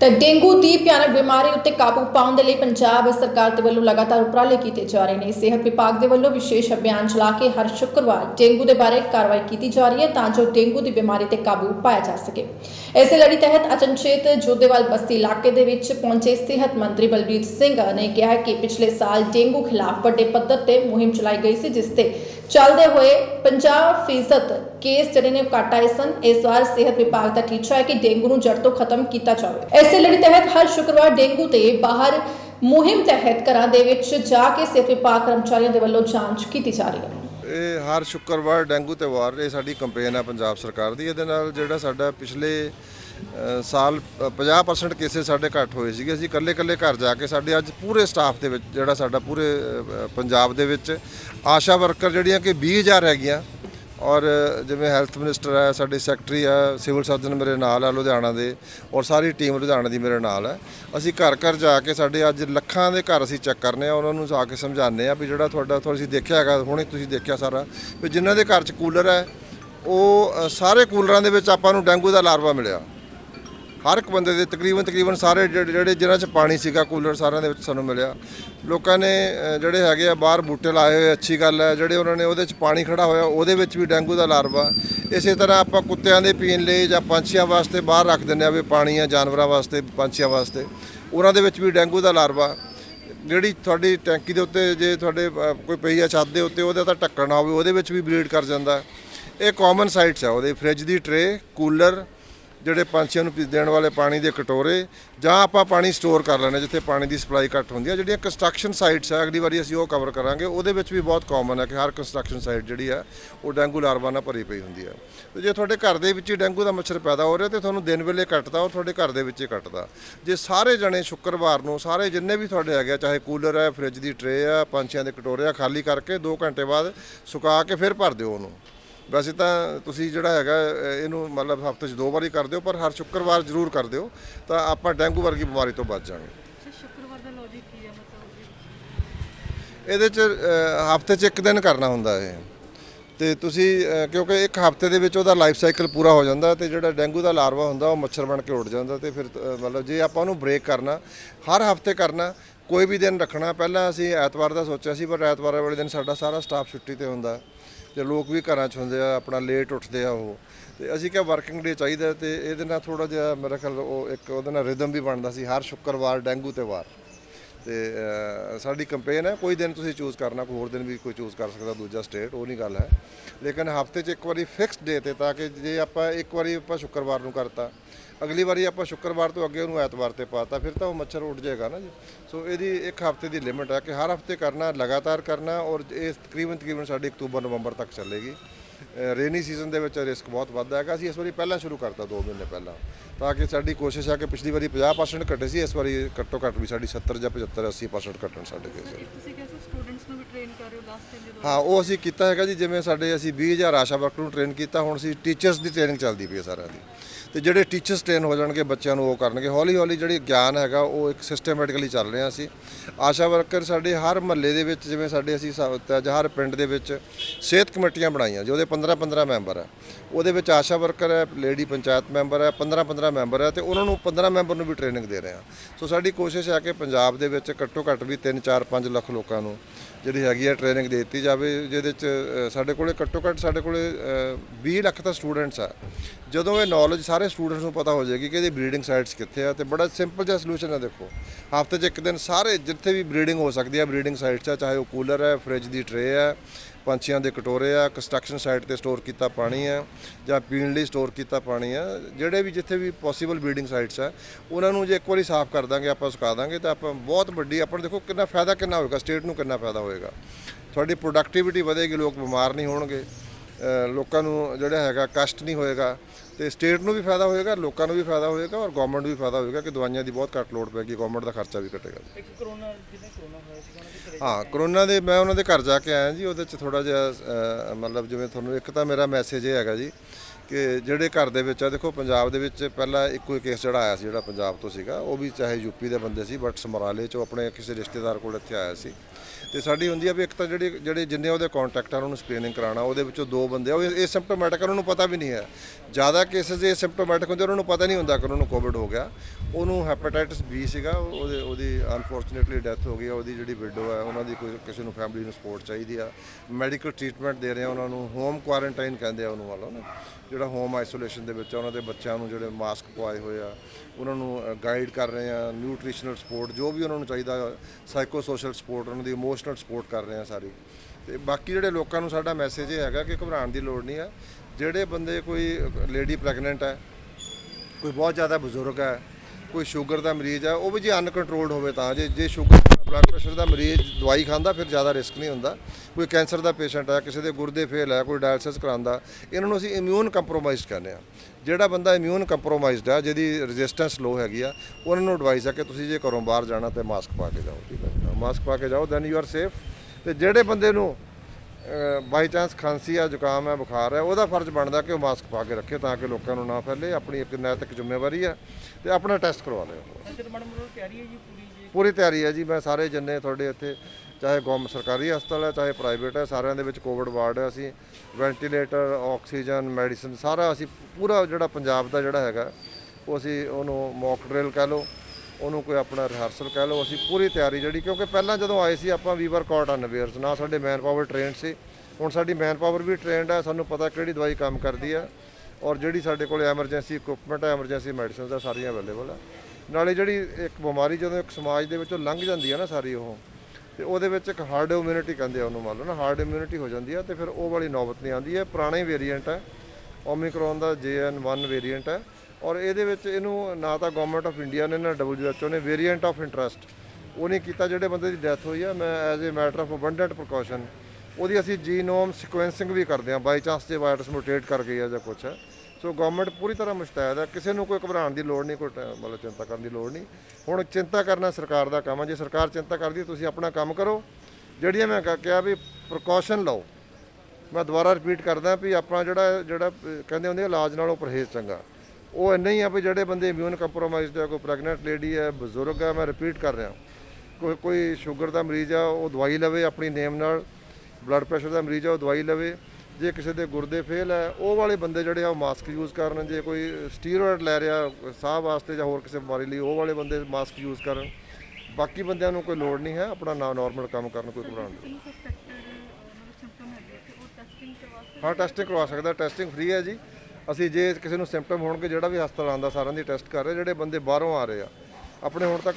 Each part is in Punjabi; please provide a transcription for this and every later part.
ਤਾਂ ਡੇਂਗੂ ਦੀ ਭਿਆਨਕ ਬਿਮਾਰੀ ਉੱਤੇ ਕਾਬੂ ਪਾਉਣ ਦੇ ਲਈ ਪੰਜਾਬ ਸਰਕਾਰ ਦੇ ਵੱਲੋਂ ਲਗਾਤਾਰ ਉਪਰਾਲੇ ਕੀਤੇ ਜਾ ਰਹੇ ਨੇ। ਸਿਹਤ ਵਿਭਾਗ ਦੇ ਵੱਲੋਂ ਵਿਸ਼ੇਸ਼ ਅਭਿਆਨ ਚਲਾ ਕੇ ਹਰ ਸ਼ੁੱਕਰਵਾਰ ਡੇਂਗੂ ਦੇ ਬਾਰੇ ਕਾਰਵਾਈ ਕੀਤੀ ਜਾ ਰਹੀ ਹੈ ਤਾਂ ਜੋ ਡੇਂਗੂ ਦੀ ਬਿਮਾਰੀ ਤੇ ਕਾਬੂ ਪਾਇਆ ਜਾ ਸਕੇ। ਇਸੇ ਲੜੀ ਤਹਿਤ ਅਚਨਚੇਤ ਜੋਧੇਵਾਲ ਬਸਤੀ ਇਲਾਕੇ ਦੇ ਵਿੱਚ ਪਹੁੰਚੇ ਸਿਹਤ ਮੰਤਰੀ ਬਲਬੀਰ ਸਿੰਘ ਨੇ ਕਿਹਾ ਕਿ ਪਿਛਲੇ ਸਾਲ ਡੇਂਗੂ ਖਿਲਾਫ ਵੱਡੇ ਪੱਧਰ ਤੇ ਮੁਹਿੰਮ ਚਲਾਈ ਗਈ ਸੀ, ਜਿਸ ਤੇ ਚੱਲਦੇ ਹੋਏ 50% ਕੇਸ ਜਿਹੜੇ ਨੇ ਉਹ ਆਏ ਸਨ। ਇਸ ਵਾਰ ਸਿਹਤ ਵਿਭਾਗ ਦਾ ਟੀਚਾ ਹੈ ਕਿ ਡੇਂਗੂ ਨੂੰ ਜੜ ਤੋਂ ਖਤਮ ਕੀਤਾ ਜਾਵੇ। ਇਸੇ ਲੜੀ ਤਹਿਤ ਹਰ ਸ਼ੁੱਕਰਵਾਰ ਡੇਂਗੂ ਤੇ ਬਾਹਰ ਮੁਹਿੰਮ ਤਹਿਤ ਘਰਾਂ ਦੇ ਵਿੱਚ ਜਾ ਕੇ ਸਿਹਤ ਵਿਭਾਗ ਕਰਮਚਾਰੀਆਂ ਦੇ ਵੱਲੋਂ ਜਾਂਚ ਕੀਤੀ ਜਾ ਰਹੀ ਹੈ। ਇਹ ਹਰ ਸ਼ੁੱਕਰਵਾਰ ਡੇਂਗੂ ਤੇ ਵਾਰ ਇਹ ਸਾਡੀ ਕੰਪੇਨ ਹੈ ਪੰਜਾਬ ਸਰਕਾਰ ਦੀ। ਇਹਦੇ ਨਾਲ ਜਿਹੜਾ ਸਾਡਾ ਪਿਛਲੇ ਸਾਲ ਅ, 50% ਕੇਸੇ ਸਾਡੇ ਘੱਟ ਹੋਏ ਸੀਗੇ। ਅਸੀਂ ਇਕੱਲੇ ਇਕੱਲੇ ਘਰ ਜਾ ਕੇ ਸਾਡੇ ਅੱਜ ਪੂਰੇ ਸਟਾਫ ਦੇ ਵਿੱਚ ਜਿਹੜਾ ਸਾਡਾ ਪੂਰੇ ਪੰਜਾਬ ਦੇ ਵਿੱਚ ਆਸ਼ਾ ਵਰਕਰ ਜਿਹੜੀਆਂ ਕਿ 20000 ਹੈਗੀਆਂ ਔਰ ਜਿਵੇਂ ਹੈਲਥ ਮਿਨਿਸਟਰ ਹੈ ਸਾਡੇ ਸੈਕਟਰੀ ਹੈ ਸਿਵਲ ਸਰਜਨ ਮੇਰੇ ਨਾਲ ਆ ਲੁਧਿਆਣਾ ਦੇ ਔਰ ਸਾਰੀ ਟੀਮ ਲੁਧਿਆਣਾ ਦੀ ਮੇਰੇ ਨਾਲ ਹੈ। ਅਸੀਂ ਘਰ ਘਰ ਜਾ ਕੇ ਸਾਡੇ ਅੱਜ ਲੱਖਾਂ ਦੇ ਘਰ ਅਸੀਂ ਚੈੱਕ ਕਰਨੇ ਆ ਉਹਨਾਂ ਨੂੰ ਜਾ ਕੇ ਸਮਝਾਉਂਦੇ ਆ ਵੀ ਜਿਹੜਾ ਤੁਹਾਡਾ ਤੁਸੀਂ ਦੇਖਿਆ ਹੈਗਾ ਹੁਣੇ ਤੁਸੀਂ ਦੇਖਿਆ ਸਾਰਾ ਵੀ ਜਿਨ੍ਹਾਂ ਦੇ ਘਰ 'ਚ ਕੂਲਰ ਹੈ ਉਹ ਸਾਰੇ ਕੂਲਰਾਂ ਦੇ ਵਿੱਚ ਆਪਾਂ ਨੂੰ ਡੈਂਗੂ ਦਾ ਲਾਰਵਾ ਮਿਲਿਆ। ਹਰ ਇੱਕ ਬੰਦੇ ਦੇ ਤਕਰੀਬਨ ਤਕਰੀਬਨ ਸਾਰੇ ਜਿਹੜੇ ਜਿਹੜੇ ਜਿਨ੍ਹਾਂ 'ਚ ਪਾਣੀ ਸੀਗਾ, ਕੂਲਰ ਸਾਰਿਆਂ ਦੇ ਵਿੱਚ ਸਾਨੂੰ ਮਿਲਿਆ। ਲੋਕਾਂ ਨੇ ਜਿਹੜੇ ਹੈਗੇ ਆ, ਬਾਹਰ ਬੂਟੇ ਲਾਏ ਹੋਏ ਅੱਛੀ ਗੱਲ ਹੈ। ਜਿਹੜੇ ਉਹਨਾਂ ਨੇ ਉਹਦੇ 'ਚ ਪਾਣੀ ਖੜਾ ਹੋਇਆ, ਉਹਦੇ ਵਿੱਚ ਵੀ ਡੈਂਗੂ ਦਾ ਲਾਰਵਾ। ਇਸੇ ਤਰ੍ਹਾਂ ਆਪਾਂ ਕੁੱਤਿਆਂ ਦੇ ਪੀਣ ਲਈ ਜਾਂ ਪੰਛੀਆਂ ਵਾਸਤੇ ਬਾਹਰ ਰੱਖ ਦਿੰਦੇ ਆ ਵੀ ਪਾਣੀ ਆ ਜਾਨਵਰਾਂ ਵਾਸਤੇ, ਪੰਛੀਆਂ ਵਾਸਤੇ, ਉਹਨਾਂ ਦੇ ਵਿੱਚ ਵੀ ਡੈਂਗੂ ਦਾ ਲਾਰਵਾ। ਜਿਹੜੀ ਤੁਹਾਡੀ ਟੈਂਕੀ ਦੇ ਉੱਤੇ ਜੇ ਤੁਹਾਡੇ ਕੋਈ ਪਈ ਆ ਛੱਤ ਦੇ ਉੱਤੇ, ਉਹਦਾ ਤਾਂ ਢੱਕਣ ਨਾ ਹੋਵੇ, ਉਹਦੇ ਵਿੱਚ ਵੀ ਬਰੀਡ ਕਰ ਜਾਂਦਾ। ਇਹ ਕਾਮਨ ਸਾਈਟਸ ਆ ਉਹਦੇ। ਫ੍ਰਿਜ ਦੀ ਟਰੇ ਕੂਲਰ ਜਿਹੜੇ ਪੰਛੀਆਂ ਨੂੰ ਪੀ- ਦੇਣ ਵਾਲੇ ਪਾਣੀ ਦੇ ਕਟੋਰੇ ਜਾਂ ਆਪਾਂ ਪਾਣੀ ਸਟੋਰ ਕਰ ਲੈਣੇ ਜਿੱਥੇ ਪਾਣੀ ਦੀ ਸਪਲਾਈ ਘੱਟ ਹੁੰਦੀ ਹੈ। ਜਿਹੜੀਆਂ ਕੰਸਟਰਕਸ਼ਨ ਸਾਈਟਸ ਹੈ ਅਗਲੀ ਵਾਰੀ ਅਸੀਂ ਉਹ ਕਵਰ ਕਰਾਂਗੇ। ਉਹਦੇ ਵਿੱਚ ਵੀ ਬਹੁਤ ਕਾਮਨ ਹੈ ਕਿ ਹਰ ਕੰਸਟਰਕਸ਼ਨ ਸਾਈਟ ਜਿਹੜੀ ਆ ਉਹ ਡੈਂਗੂ ਲਾਰਵਾ ਨਾਲ ਭਰੀ ਪਈ ਹੁੰਦੀ ਹੈ ਤੇ ਜੇ ਤੁਹਾਡੇ ਘਰ ਦੇ ਵਿੱਚ ਹੀ ਡੈਂਗੂ ਦਾ ਮੱਛਰ ਪੈਦਾ ਹੋ ਰਿਹਾ ਤੇ ਤੁਹਾਨੂੰ ਦਿਨ ਵੇਲੇ ਕੱਟਦਾ ਉਹ ਤੁਹਾਡੇ ਘਰ ਦੇ ਵਿੱਚ ਹੀ ਕੱਟਦਾ। ਜੇ ਸਾਰੇ ਜਣੇ ਸ਼ੁੱਕਰਵਾਰ ਨੂੰ ਸਾਰੇ ਜਿੰਨੇ ਵੀ ਤੁਹਾਡੇ ਹੈਗੇ ਆ, ਚਾਹੇ ਕੂਲਰ ਹੈ ਫ੍ਰਿਜ ਦੀ ਟਰੇ ਆ ਪੰਛੀਆਂ ਦੇ ਕਟੋਰੇ ਆ ਖਾਲੀ ਕਰਕੇ 2 ਘੰਟੇ ਬਾਅਦ ਸੁਕਾ ਕੇ ਫਿਰ ਭਰ ਦਿਓ ਉਹਨੂੰ। ਵੈਸੇ ਤਾਂ ਤੁਸੀਂ ਜਿਹੜਾ ਹੈਗਾ ਇਹਨੂੰ ਮਤਲਬ ਹਫ਼ਤੇ 'ਚ ਦੋ ਵਾਰੀ ਕਰ ਦਿਓ ਪਰ ਹਰ ਸ਼ੁੱਕਰਵਾਰ ਜ਼ਰੂਰ ਕਰ ਦਿਓ ਤਾਂ ਆਪਾਂ ਡੇਂਗੂ ਵਰਗੀ ਬਿਮਾਰੀ ਤੋਂ ਬਚ ਜਾਵਾਂਗੇ। ਅੱਛਾ ਸ਼ੁੱਕਰਵਾਰ ਦਾ ਲੌਜੀਕ ਕੀ ਹੈ ਮਤਲਬ ਜੀ ਇਹਦੇ 'ਚ ਹਫ਼ਤੇ 'ਚ ਇੱਕ ਦਿਨ ਕਰਨਾ ਹੁੰਦਾ ਇਹ। ਤੇ ਤੁਸੀਂ ਕਿਉਂਕਿ ਇੱਕ ਹਫ਼ਤੇ ਦੇ ਵਿੱਚ ਉਹਦਾ ਲਾਈਫ ਸਾਈਕਲ ਪੂਰਾ ਹੋ ਜਾਂਦਾ ਤੇ ਜਿਹੜਾ ਡੇਂਗੂ ਦਾ ਲਾਰਵਾ ਹੁੰਦਾ ਉਹ ਮੱਛਰ ਬਣ ਕੇ ਉੱਡ ਜਾਂਦਾ ਤੇ ਫਿਰ ਮਤਲਬ ਜੇ ਆਪਾਂ ਉਹਨੂੰ ਬ੍ਰੇਕ ਕਰਨਾ ਹਰ ਹਫ਼ਤੇ ਕਰਨਾ ਕੋਈ ਵੀ ਦਿਨ ਰੱਖਣਾ ਪਹਿਲਾਂ ਅਸੀਂ ਐਤਵਾਰ ਦਾ ਸੋਚਿਆ ਸੀ ਪਰ ਐਤਵਾਰ ਵਾਲੇ ਦਿਨ ਸਾਡਾ ਸਾਰਾ ਸਟਾਫ ਛੁੱਟੀ ਤੇ ਹੁੰਦਾ। ਤੇ ਲੋਕ ਵੀ ਘਰਾਂ 'ਚ ਹੁੰਦੇ ਆ, ਆਪਣਾ ਲੇਟ ਉੱਠਦੇ ਆ ਉਹ। ਤੇ ਅਸੀਂ ਕਿਹਾ ਵਰਕਿੰਗ ਡੇ ਚਾਹੀਦਾ ਤੇ ਇਹਦੇ ਨਾਲ ਥੋੜਾ ਜਿਹਾ ਮੇਰਾ ਖਿਆਲ ਉਹ ਇੱਕ ਉਹਦੇ ਨਾਲ ਰਿਦਮ ਵੀ ਬਣਦਾ ਸੀ, ਹਰ ਸ਼ੁੱਕਰਵਾਰ ਡੈਂਗੂ ਤੇ ਵਾਰ। ਤੇ ਸਾਡੀ ਕੰਪੇਨ ਹੈ, ਕੋਈ ਦਿਨ ਤੁਸੀਂ ਚੂਜ਼ ਕਰਨਾ, ਕੋਈ ਹੋਰ ਦਿਨ ਵੀ ਕੋਈ ਚੂਜ਼ ਕਰ ਸਕਦਾ, ਦੂਜਾ ਸਟੇਟ ਉਹ ਨਹੀਂ ਗੱਲ ਹੈ। ਲੇਕਿਨ ਹਫ਼ਤੇ 'ਚ ਇੱਕ ਵਾਰੀ ਫਿਕਸਡ ਡੇ ਤੇ ਤਾਂ ਕਿ ਜੇ ਆਪਾਂ ਇੱਕ ਵਾਰੀ ਆਪਾਂ ਸ਼ੁੱਕਰਵਾਰ ਨੂੰ ਕਰਤਾ, ਅਗਲੀ ਵਾਰੀ ਆਪਾਂ ਸ਼ੁੱਕਰਵਾਰ ਤੋਂ ਅੱਗੇ ਉਹਨੂੰ ਐਤਵਾਰ ਤੇ ਪਾਤਾ, ਫਿਰ ਤਾਂ ਉਹ ਮੱਛਰ ਉੱਡ ਜਾਏਗਾ ਨਾ ਜੀ। ਸੋ ਇਹਦੀ ਇੱਕ ਹਫ਼ਤੇ ਦੀ ਲਿਮਿਟ ਹੈ ਕਿ ਹਰ ਹਫ਼ਤੇ ਕਰਨਾ, ਲਗਾਤਾਰ ਕਰਨਾ ਔਰ ਇਹ ਤਕਰੀਬਨ ਤਕਰੀਬਨ ਸਾਡੀ ਅਕਤੂਬਰ ਨਵੰਬਰ ਤੱਕ ਚੱਲੇਗੀ। ਰੇਨੀ ਸੀਜ਼ਨ ਦੇ ਵਿੱਚ ਰਿਸਕ ਬਹੁਤ ਵੱਧਦਾ ਹੈਗਾ। ਅਸੀਂ ਇਸ ਵਾਰੀ ਪਹਿਲਾਂ ਸ਼ੁਰੂ ਕਰਤਾ 2 ਮਹੀਨੇ ਪਹਿਲਾਂ। ਤਾਂ ਕਿ ਸਾਡੀ ਕੋਸ਼ਿਸ਼ ਹੈ ਕਿ ਪਿਛਲੀ ਵਾਰੀ 50% ਘਟੇ ਸੀ ਇਸ ਵਾਰੀ ਘੱਟੋ ਘੱਟ ਵੀ ਸਾਡੀ 70 ਜਾਂ 75 80% ਘਟਣ ਸਾਡੇ ਕੇਸ ਤੁਸੀਂ ਕਿਹਾ ਸੀ ਸਟੂਡੈਂਟਸ ਨੂੰ ਵੀ ਟ੍ਰੇਨ ਕਰ ਰਹੇ ਹੋ ਲਾਸਟ ਟਾਈਮ ਜਦੋਂ ਹਾਂ ਉਹ ਅਸੀਂ ਕੀਤਾ ਹੈਗਾ ਜੀ ਜਿਵੇਂ ਸਾਡੇ ਅਸੀਂ 20000 ਆਸ਼ਾ ਵਰਕਰ ਨੂੰ ਟ੍ਰੇਨ ਕੀਤਾ ਹੁਣ ਅਸੀਂ ਟੀਚਰਸ ਦੀ ਟ੍ਰੇਨਿੰਗ ਚੱਲਦੀ ਪਈ ਹੈ ਸਾਰਿਆਂ ਦੀ। ਤੇ ਜਿਹੜੇ ਟੀਚਰਸ ਟ੍ਰੇਨ ਹੋ ਜਾਣਗੇ ਬੱਚਿਆਂ ਨੂੰ ਉਹ ਕਰਨਗੇ। ਹੌਲੀ ਹੌਲੀ ਜਿਹੜੀ ਗਿਆਨ ਹੈਗਾ ਉਹ ਇੱਕ ਸਿਸਟਮੈਟਿਕਲੀ ਚੱਲ ਰਿਹਾ ਅਸੀਂ ਆਸ਼ਾ ਵਰਕਰ ਸਾਡੇ ਹਰ ਮਹੱਲੇ ਦੇ ਵਿੱਚ ਜਿਵੇਂ ਸਾਡੇ ਅਸੀਂ ਸ- ਹਰ ਪਿੰਡ ਦੇ ਵਿੱਚ ਸਿਹਤ ਕਮੇਟੀਆਂ ਬਣਾਈਆਂ ਜਿਹਦੇ 15 15 ਮੈਂਬਰ ਹੈ। ਉਹਦੇ ਵਿੱਚ ਆਸ਼ਾ ਵਰਕਰ ਹੈ ਲੇਡੀ ਪੰਚਾਇਤ ਮੈਂਬਰ ਹੈ 15 15 ਮੈਂਬਰ ਹੈ ਤੇ ਉਹਨਾਂ ਨੂੰ 15 ਮੈਂਬਰ ਨੂੰ ਵੀ ਟ੍ਰੇਨਿੰਗ ਦੇ ਰਹੇ ਹਾਂ। ਸੋ ਸਾਡੀ ਕੋਸ਼ਿਸ਼ ਹੈ ਕਿ ਪੰਜਾਬ ਦੇ ਵਿੱਚ ਘੱਟੋ ਘੱਟ ਵੀ 3 4 5 ਲੱਖ ਲੋਕਾਂ ਨੂੰ ਜਿਹੜੀ ਹੈਗੀ ਹੈ ਟ੍ਰੇਨਿੰਗ ਦੇ ਦਿੱਤੀ ਜਾਵੇ ਜਿਹਦੇ ਚ ਸਾਡੇ ਕੋਲੇ ਘੱਟੋ ਘੱਟ ਸਾਡੇ ਕੋਲੇ ਅ, 20 ਲੱਖ ਤਾਂ ਸਟੂਡੈਂਟਸ ਆ। ਜਦੋਂ ਇਹ ਨੌਲੇਜ ਸਾਰੇ ਸਟੂਡੈਂਟਸ ਨੂੰ ਪਤਾ ਹੋ ਜਾਏਗੀ ਕਿ ਇਹਦੀ ਬਰੀਡਿੰਗ ਸਾਈਟਸ ਕਿੱਥੇ ਆ ਤੇ ਬੜਾ ਸਿੰਪਲ ਜਿਹਾ ਸੋਲੂਸ਼ਨ ਹੈ ਦੇਖੋ। ਹਫ਼ਤੇ 'ਚ ਇੱਕ ਦਿਨ ਸਾਰੇ ਜਿੱਥੇ ਵੀ ਬਰੀਡਿੰਗ ਹੋ ਸਕਦੀ ਹੈ ਬਰੀਡਿੰਗ ਸਾਈਟਸ ਆ ਚਾਹੇ ਉਹ ਕੂਲਰ ਹੈ ਫ੍ਰਿਜ ਦੀ ਟਰੇ ਹੈ ਪੰਛੀਆਂ ਦੇ ਕਟੋਰੇ ਆ ਕੰਸਟਰਕਸ਼ਨ ਸਾਈਟ ਤੇ ਸਟੋਰ ਕੀਤਾ ਪਾਣੀ ਆ, ਜਾਂ ਪੀਣ ਲਈ ਸਟੋਰ ਕੀਤਾ ਪਾਣੀ ਆ, ਜਿਹੜੇ ਵੀ ਜਿੱਥੇ ਵੀ ਪੋਸੀਬਲ ਬਰੀਡਿੰਗ ਸਾਈਟਸ ਆ, ਉਹਨਾਂ ਨੂੰ ਜੇ ਇੱਕ ਵਾਰੀ ਸਾਫ਼ ਕਰ ਦਾਂਗੇ, ਆਪਾਂ ਸੁਕਾ ਦਾਂਗੇ, ਤਾਂ ਆਪਾਂ ਬਹੁਤ ਵੱਡੀ, ਆਪਾਂ ਨੂੰ ਦੇਖੋ ਕਿੰਨਾ ਫਾਇਦਾ ਕਿੰਨਾ ਹੋਏਗਾ ਸਟੇਟ ਨੂੰ ਕਿੰਨਾ ਫਾਇਦਾ ਹੋਏਗਾ ਤੁਹਾਡੀ ਪ੍ਰੋਡਕਟਿਵਿਟੀ ਵਧੇਗੀ, ਲੋਕ ਬਿਮਾਰ ਨਹੀਂ ਹੋਣਗੇ। ਲੋਕਾਂ ਨੂੰ ਜਿਹੜਾ ਹੈਗਾ ਕਸ਼ਟ ਨਹੀਂ ਹੋਏਗਾ ਤੇ ਸਟੇਟ ਨੂੰ ਵੀ ਫਾਇਦਾ ਹੋਏਗਾ ਲੋਕਾਂ ਨੂੰ ਵੀ ਫਾਇਦਾ ਹੋਏਗਾ ਔਰ ਗਵਰਨਮੈਂਟ ਨੂੰ ਵੀ ਫਾਇਦਾ ਹੋਏਗਾ ਕਿ ਦਵਾਈਆਂ ਦੀ ਬਹੁਤ ਘੱਟ ਲੋੜ ਪੈਗੀ ਗਵਰਨਮੈਂਟ ਦਾ ਖਰਚਾ ਵੀ ਘਟੇਗਾ। ਇੱਕ ਕਰੋਨਾ ਜਿਹਨੇ ਕਰੋਨਾ ਹੋਇਆ ਸੀਗਾ ਉਹਨਾਂ ਦੀ ਘਰੇ ਹਾਂ ਕਰੋਨਾ ਦੇ ਮੈਂ ਉਹਨਾਂ ਦੇ ਘਰ ਜਾ ਕੇ ਆਇਆ ਜੀ ਉਹਦੇ ਚ ਥੋੜਾ ਜਿਹਾ ਮਤਲਬ ਜਿਵੇਂ ਤੁਹਾਨੂੰ ਇੱਕ ਤਾਂ ਮੇਰਾ ਮੈਸੇਜ ਇਹ ਹੈਗਾ ਜੀ ਕਿ ਜਿਹੜੇ ਘਰ ਦੇ ਵਿੱਚ ਆ ਦੇਖੋ ਪੰਜਾਬ ਦੇ ਵਿੱਚ ਪਹਿਲਾਂ ਇੱਕੋ ਹੀ ਕੇਸ ਜਿਹੜਾ ਆਇਆ ਸੀ ਜਿਹੜਾ ਪੰਜਾਬ ਤੋਂ ਸੀਗਾ ਉਹ ਵੀ ਚਾਹੇ ਯੂਪੀ ਦੇ ਬੰਦੇ ਸੀ ਬਟ ਸਮਰਾਲੇ ਚੋਂ ਆਪਣੇ ਕਿਸੇ ਰਿਸ਼ਤੇਦਾਰ ਕੋਲ ਇੱਥੇ ਆਇਆ ਸੀ। ਤੇ ਸਾਡੀ ਹੁੰਦੀ ਆ ਵੀ ਇੱਕ ਤਾਂ ਜਿਹੜੇ ਜਿਹੜੇ ਜਿੰਨੇ ਉਹਦੇ ਕੰਟੈਕਟ ਆ, ਉਹਨਾਂ ਨੂੰ ਸਕਰੀਨਿੰਗ ਕਰਾਉਣਾ, ਉਹਦੇ ਵਿੱਚੋਂ ਦੋ ਬੰਦੇ ਆ, ਉਹ ਇਹ ਸਿੰਪਟੋਮੈਟਿਕ ਉਹਨਾਂ ਨੂੰ ਪਤਾ ਵੀ ਨਹੀਂ ਹੈ। ਜ਼ਿਆਦਾ ਕੇਸਿਸ ਇਹ ਸਿੰਪਟੋਮੈਟਿਕ ਹੁੰਦੇ ਉਹਨਾਂ ਨੂੰ ਪਤਾ ਨਹੀਂ ਹੁੰਦਾ ਕਿ ਉਹਨਾਂ ਨੂੰ ਕੋਵਿਡ ਹੋ ਗਿਆ। ਉਹਨੂੰ ਹੈਪੇਟਾਈਟਸ ਬੀ ਸੀਗਾ ਉਹਦੇ, ਉਹਦੀ ਅਨਫੋਰਚੂਨੇਟਲੀ ਡੈਥ ਹੋ ਗਈ ਆ, ਉਹਦੀ ਜਿਹੜੀ ਵਿਡੋ ਹੈ ਉਹਨਾਂ ਦੀ ਕੋਈ ਕਿਸੇ ਨੂੰ ਫੈਮਿਲੀ ਨੂੰ ਸਪੋਰਟ ਚਾਹੀਦੀ ਆ। ਮੈਡੀਕਲ ਟ੍ਰੀਟਮੈਂਟ ਦੇ ਰਹੇ ਆ, ਉਹਨਾਂ ਨੂੰ ਹੋਮ ਕੁਆਰੰਟਾਈਨ ਕਹਿੰਦੇ ਆ ਉਹਨੂੰ ਵਾਲਾ ਨਾ ਜਿਹੜਾ ਹੋਮ ਆਈਸੋਲੇਸ਼ਨ ਦੇ ਵਿੱਚ ਉਹਨਾਂ ਦੇ ਬੱਚਿਆਂ ਨੂੰ ਜਿਹੜੇ ਮਾਸਕ ਪਵਾਏ ਹੋਏ ਆ, ਉਹਨਾਂ ਨੂੰ ਗਾਈਡ ਕਰ ਰਹੇ ਆ ਨਿਊਟ੍ਰੀਸ਼ਨਲ ਸਪੋਰਟ ਜੋ ਵੀ ਉਹਨਾਂ ਨੂੰ ਚਾਹੀਦਾ ਸਾਈਕੋ ਸੋਸ਼ਲ ਸਪੋਰਟ ਉਹਨਾਂ ਦੀ ਇਮੋਸ਼ਨਲ ਸਪੋਰਟ ਕਰ ਰਹੇ ਆ ਸਾਰੀ। ਤੇ ਬਾਕੀ ਜਿਹੜੇ ਲੋਕਾਂ ਨੂੰ ਸਾਡਾ ਮੈਸੇਜ ਇਹ ਹੈਗਾ ਕਿ ਘਬਰਾਉਣ ਦੀ ਲੋੜ ਨਹੀਂ ਆ। ਜਿਹੜੇ ਬੰਦੇ ਕੋਈ ਲੇਡੀ ਪ੍ਰੈਗਨੈਂਟ ਹੈ ਕੋਈ ਬਹੁਤ ਜ਼ਿਆਦਾ ਬਜ਼ੁਰਗ ਹੈ ਕੋਈ ਸ਼ੂਗਰ ਦਾ ਮਰੀਜ਼ ਹੈ ਉਹ ਵੀ ਜੇ ਅਨਕੰਟਰੋਲਡ ਹੋਵੇ ਤਾਂ, ਜੇ ਜੇ ਸ਼ੂਗਰ ਬਲੱਡ ਪ੍ਰੈਸ਼ਰ ਦਾ ਮਰੀਜ਼ ਦਵਾਈ ਖਾਂਦਾ, ਫਿਰ ਜ਼ਿਆਦਾ ਰਿਸਕ ਨਹੀਂ ਹੁੰਦਾ। ਕੋਈ ਕੈਂਸਰ ਦਾ ਪੇਸ਼ੈਂਟ ਹੈ ਕਿਸੇ ਦੇ ਗੁਰਦੇ ਫੇਲ ਹੈ ਕੋਈ ਡਾਇਲਸਿਸ ਕਰਾਉਂਦਾ, ਇਹਨਾਂ ਨੂੰ ਅਸੀਂ ਇਮਿਊਨ ਕੰਪਰੋਮਾਈਜ਼ਡ ਕਹਿੰਦੇ ਆ। ਜਿਹੜਾ ਬੰਦਾ ਇਮਿਊਨ ਕੰਪਰੋਮਾਈਜ਼ਡ ਹੈ ਜਿਹਦੀ ਰੈਜ਼ਿਸਟੈਂਸ ਲੋ ਹੈਗੀ ਆ, ਉਹਨਾਂ ਨੂੰ ਐਡਵਾਈਸ ਹੈ ਕਿ ਤੁਸੀਂ ਜੇ ਘਰੋਂ ਬਾਹਰ ਜਾਣਾ ਤੇ ਮਾਸਕ ਪਾ ਕੇ ਜਾਓ, ਠੀਕ ਹੈ ਮਾਸਕ ਪਾ ਕੇ ਜਾਓ ਦੈਨ ਯੂ ਆਰ ਸੇਫ ਤੇ ਜਿਹੜੇ ਬੰਦੇ ਨੂੰ ਬਾਈ ਚਾਂਸ ਖਾਂਸੀ ਆ ਜ਼ੁਕਾਮ ਹੈ ਬੁਖਾਰ ਹੈ ਉਹਦਾ ਫਰਜ਼ ਬਣਦਾ ਕਿ ਉਹ ਮਾਸਕ ਪਾ ਕੇ ਰੱਖੇ ਤਾਂ ਕਿ ਲੋਕਾਂ ਨੂੰ ਨਾ ਫੈਲੇ। ਆਪਣੀ ਇੱਕ ਨੈਤਿਕ ਜ਼ਿੰਮੇਵਾਰੀ ਹੈ ਤੇ ਆਪਣਾ ਟੈਸਟ ਕਰਵਾ ਲਿਓ। ਪੂਰੀ ਤਿਆਰੀ ਹੈ ਜੀ। ਮੈਂ ਸਾਰੇ ਜਿੰਨੇ ਤੁਹਾਡੇ ਇੱਥੇ ਚਾਹੇ ਗੌਰਮੈਂਟ ਸਰਕਾਰੀ ਹਸਪਤਾਲ ਹੈ ਚਾਹੇ ਪ੍ਰਾਈਵੇਟ ਹੈ ਸਾਰਿਆਂ ਦੇ ਵਿੱਚ ਕੋਵਿਡ ਵਾਰਡ ਹੈ ਅਸੀਂ ਵੈਂਟੀਲੇਟਰ ਆਕਸੀਜਨ ਮੈਡੀਸਨ ਸਾਰਾ ਅਸੀਂ ਪੂਰਾ ਜਿਹੜਾ ਪੰਜਾਬ ਦਾ ਜਿਹੜਾ ਹੈਗਾ ਉਹ ਅਸੀਂ ਉਹਨੂੰ ਮੌਕ ਡਰਿਲ ਕਹਿ ਲਓ। ਉਹਨੂੰ ਕੋਈ ਆਪਣਾ ਰਿਹਰਸਲ ਕਹਿ ਲਓ, ਅਸੀਂ ਪੂਰੀ ਤਿਆਰੀ ਜਿਹੜੀ, ਕਿਉਂਕਿ ਪਹਿਲਾਂ ਜਦੋਂ ਆਏ ਸੀ ਆਪਾਂ ਵੀ ਵੀਵਰ ਕਾਟ ਅਨਵੇਅਰਸ ਨਾ ਸਾਡੇ ਮੈਨ ਪਾਵਰ ਟ੍ਰੇਨਡ ਸੀ, ਹੁਣ ਸਾਡੀ ਮੈਨ ਪਾਵਰ ਵੀ ਟ੍ਰੇਨਡ ਹੈ ਸਾਨੂੰ ਪਤਾ ਕਿਹੜੀ ਦਵਾਈ ਕੰਮ ਕਰਦੀ ਹੈ ਔਰ ਜਿਹੜੀ ਸਾਡੇ ਕੋਲ ਐਮਰਜੈਂਸੀ ਇਕਵਿਪਮੈਂਟ ਹੈ ਐਮਰਜੈਂਸੀ ਮੈਡੀਸਿਨਸ ਦਾ ਸਾਰੀਆਂ ਅਵੇਲੇਬਲ ਆ। ਨਾਲੇ ਜਿਹੜੀ ਇੱਕ ਬਿਮਾਰੀ ਜਦੋਂ ਇੱਕ ਸਮਾਜ ਦੇ ਵਿੱਚੋਂ ਲੰਘ ਜਾਂਦੀ ਆ ਨਾ ਸਾਰੀ ਉਹ, ਤੇ ਉਹਦੇ ਵਿੱਚ ਇੱਕ ਹਾਰਡ ਇਮਿਊਨਿਟੀ ਕਹਿੰਦੇ ਆ ਉਹਨੂੰ ਮੰਨ ਲਓ ਨਾ ਹਾਰਡ ਇਮਿਊਨਿਟੀ ਹੋ ਜਾਂਦੀ ਹੈ ਤੇ ਫਿਰ ਉਹ ਵਾਲੀ ਨੌਬਤ ਨਹੀਂ ਆਉਂਦੀ ਹੈ ਪੁਰਾਣੇ ਵੇਰੀਐਂਟ ਹੈ ਓਮਿਕਰੋਨ ਦਾ JN1 ਵੇਰੀਐਂਟ ਹੈ ਔਰ ਇਹਦੇ ਵਿੱਚ ਇਹਨੂੰ ਨਾ ਤਾਂ ਗਵਰਨਮੈਂਟ ਆਫ ਇੰਡੀਆ ਨੇ ਨਾ WHO ਨੇ ਵੇਰੀਐਂਟ ਆਫ ਇੰਟਰਸਟ ਉਹ ਨਹੀਂ ਕੀਤਾ ਜਿਹੜੇ ਬੰਦੇ ਦੀ ਡੈਥ ਹੋਈ ਆ। ਮੈਂ as a matter of abundant precaution ਉਹਦੀ ਅਸੀਂ ਜੀਨੋਮ ਸੀਕੁਐਂਸਿੰਗ ਵੀ ਕਰਦੇ ਹਾਂ ਬਾਈ ਚਾਂਸ ਜੇ ਵਾਇਰਸ ਮਿਊਟੇਟ ਕਰ ਗਈ ਆ ਜਾਂ ਕੁਛ। ਹੈ ਸੋ ਗਵਰਨਮੈਂਟ ਪੂਰੀ ਤਰ੍ਹਾਂ ਮੁਸ਼ਤੈਦ ਹੈ ਕਿਸੇ ਨੂੰ ਕੋਈ ਘਬਰਾਉਣ ਦੀ ਲੋੜ ਨਹੀਂ ਕੋਈ ਟ- ਮਤਲਬ ਚਿੰਤਾ ਕਰਨ ਦੀ ਲੋੜ ਨਹੀਂ। ਹੁਣ ਚਿੰਤਾ ਕਰਨਾ ਸਰਕਾਰ ਦਾ ਕੰਮ ਹੈ ਜੇ ਸਰਕਾਰ ਚਿੰਤਾ ਕਰਦੀ ਤੁਸੀਂ ਆਪਣਾ ਕੰਮ ਕਰੋ। ਜਿਹੜੀਆਂ ਮੈਂ ਕ- ਕਿਹਾ ਵੀ ਪ੍ਰੀਕਾਸ਼ਨ ਲਓ। ਮੈਂ ਦੁਬਾਰਾ ਰਿਪੀਟ ਕਰਦਾ ਵੀ ਆਪਣਾ ਜਿਹੜਾ ਜਿਹੜਾ ਕਹਿੰਦੇ ਹੁੰਦੇ ਆ, ਇਲਾਜ ਨਾਲੋਂ ਪਰਹੇਜ਼ ਚੰਗਾ। ਉਹ ਇੰਨਾ ਹੀ ਆ ਵੀ ਜਿਹੜੇ ਬੰਦੇ ਇਮਿਊਨ ਕੰਪਰੋਮਾਈਜ਼ਡ ਹੈ ਕੋਈ ਪ੍ਰੈਗਨੈਂਟ ਲੇਡੀ ਹੈ ਬਜ਼ੁਰਗ ਹੈ ਮੈਂ ਰਿਪੀਟ ਕਰ ਰਿਹਾ। ਕੋਈ ਕੋਈ ਸ਼ੂਗਰ ਦਾ ਮਰੀਜ਼ ਆ ਉਹ ਦਵਾਈ ਲਵੇ ਆਪਣੀ ਨੇਮ ਨਾਲ ਬਲੱਡ ਪ੍ਰੈਸ਼ਰ ਦਾ ਮਰੀਜ਼ ਆ ਉਹ ਦਵਾਈ ਲਵੇ। ਜੇ ਕਿਸੇ ਦੇ ਗੁਰਦੇ ਫੇਲ ਹੈ ਉਹ ਵਾਲੇ ਬੰਦੇ ਜਿਹੜੇ ਆ ਉਹ ਮਾਸਕ ਯੂਜ਼ ਕਰਨ ਜੇ ਕੋਈ ਸਟੀਰੋਇਡ ਲੈ ਰਿਹਾ ਸਾਹ ਵਾਸਤੇ ਜਾਂ ਹੋਰ ਕਿਸੇ ਬਿਮਾਰੀ ਲਈ ਉਹ ਵਾਲੇ ਬੰਦੇ ਮਾਸਕ ਯੂਜ਼ ਕਰਨ। ਬਾਕੀ ਬੰਦਿਆਂ ਨੂੰ ਕੋਈ ਲੋੜ ਨਹੀਂ ਹੈ ਆਪਣਾ ਨਾ ਨਾਰਮਲ ਕੰਮ ਕਰਨ ਕੋਈ ਘਬਰਾਉਣ ਦੀ। ਹਾਂ ਟੈਸਟਿੰਗ ਕਰਵਾ ਸਕਦਾ ਟੈਸਟਿੰਗ ਫ੍ਰੀ ਹੈ ਜੀ। ਅਸੀਂ ਜੇ ਕਿਸੇ ਨੂੰ ਸਿੰਪਟਮ ਹੋਣਗੇ, ਜਿਹੜਾ ਵੀ ਹਸਪਤਾਲ ਆਉਂਦਾ, ਸਾਰਿਆਂ ਦੀ ਟੈਸਟ ਕਰ ਰਹੇ, ਜਿਹੜੇ ਬੰਦੇ ਬਾਹਰੋਂ ਆ ਰਹੇ ਆ। ਆਪਣੇ ਹੁਣ ਤੱਕ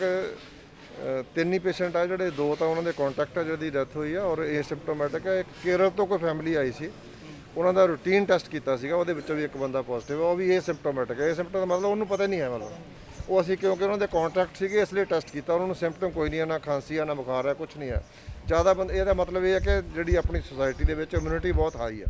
ਤਿੰਨ ਹੀ ਪੇਸ਼ੈਂਟ ਆ ਜਿਹੜੇ, ਦੋ ਤਾਂ ਉਹਨਾਂ ਦੇ ਕੰਟੈਕਟ ਆ ਜਿਹਦੀ ਡੈਥ ਹੋਈ ਆ, ਔਰ ਇਹ ਸਿੰਪਟੋਮੈਟਿਕ ਹੈ ਇੱਕ ਕੇਰਲ ਤੋਂ ਕੋਈ ਫੈਮਿਲੀ ਆਈ ਸੀ। ਉਹਨਾਂ ਦਾ ਰੂਟੀਨ ਟੈਸਟ ਕੀਤਾ ਸੀਗਾ, ਉਹਦੇ ਵਿੱਚੋਂ ਵੀ ਇੱਕ ਬੰਦਾ ਪੋਜ਼ਿਟਿਵ ਆ, ਉਹ ਵੀ ਇਹ ਸਿੰਪਟੋਮੈਟਿਕ ਹੈ ਇਹ ਸਿੰਪਟਮ ਮਤਲਬ ਉਹਨੂੰ ਪਤਾ ਹੀ ਨਹੀਂ ਹੈ ਮਤਲਬ। ਉਹ ਅਸੀਂ ਕਿਉਂਕਿ ਉਹਨਾਂ ਦੇ ਕੰਟੈਕਟ ਸੀਗੇ, ਇਸ ਲਈ ਟੈਸਟ ਕੀਤਾ। ਉਹਨਾਂ ਨੂੰ ਸਿੰਪਟਮ ਕੋਈ ਨਹੀਂ ਆ, ਨਾ ਖਾਂਸੀ ਆ, ਨਾ ਬੁਖਾਰ ਆ ਕੁਝ ਨਹੀਂ ਹੈ ਜ਼ਿਆਦਾ ਬੰਦੇ, ਇਹਦਾ ਮਤਲਬ ਇਹ ਹੈ ਕਿ ਜਿਹੜੀ ਆਪਣੀ ਸੋਸਾਇਟੀ ਦੇ ਵਿੱਚ ਇਮਿਊਨਿਟੀ ਬਹੁਤ ਹਾਈ ਆ।